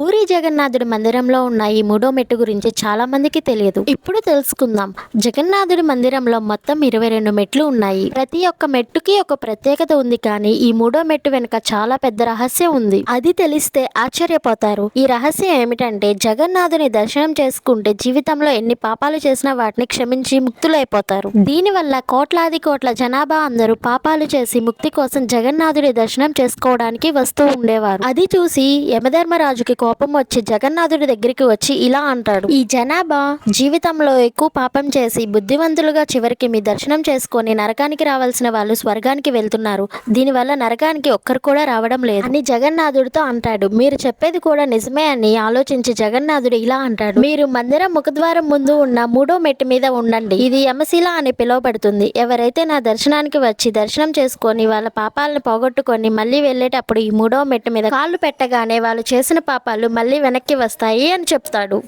పూరి జగన్నాథుడి మందిరంలో ఉన్న ఈ మూడో మెట్టు గురించి చాలా మందికి తెలియదు. ఇప్పుడు తెలుసుకుందాం. జగన్నాథుడి మందిరంలో మొత్తం ఇరవై రెండు మెట్లు ఉన్నాయి. ప్రతి ఒక్క మెట్టుకి ఒక ప్రత్యేకత ఉంది కానీ ఈ మూడో మెట్టు వెనుక చాలా పెద్ద రహస్యం ఉంది. అది తెలిస్తే ఆశ్చర్యపోతారు. ఈ రహస్యం ఏమిటంటే జగన్నాథుని దర్శనం చేసుకుంటే జీవితంలో ఎన్ని పాపాలు చేసినా వాటిని క్షమించి ముక్తులైపోతారు. దీనివల్ల కోట్లాది కోట్ల జనాభా అందరూ పాపాలు చేసి ముక్తి కోసం జగన్నాథుడి దర్శనం చేసుకోవడానికి వస్తూ ఉండేవారు. అది చూసి యమధర్మరాజుకి కోపం వచ్చి జగన్నాథుడి దగ్గరికి వచ్చి ఇలా అంటాడు. ఈ జనాభా జీవితంలో ఎక్కువ పాపం చేసి బుద్ధివంతులుగా చివరికి మీ దర్శనం చేసుకొని నరకానికి రావాల్సిన వాళ్ళు స్వర్గానికి వెళ్తున్నారు. దీనివల్ల నరకానికి ఒక్కరు కూడా రావడం లేదు. అని జగన్నాథుడితో అంటాడు. మీరు చెప్పేది కూడా నిజమే అని ఆలోచించి జగన్నాథుడు ఇలా అంటాడు. మీరు మందిరం ముఖద్వారం ముందు ఉన్న మూడో మెట్టు మీద ఉండండి. ఇది యమశిల అని పిలువబడుతుంది. ఎవరైతే నా దర్శనానికి వచ్చి దర్శనం చేసుకొని వాళ్ళ పాపాలను పోగొట్టుకొని మళ్ళీ వెళ్ళేటప్పుడు ఈ మూడో మెట్టు మీద కాళ్ళు పెట్టగానే వాళ్ళు చేసిన పాపాలు మళ్ళీ వెనక్కి వస్తాయి అని చెప్తాడు.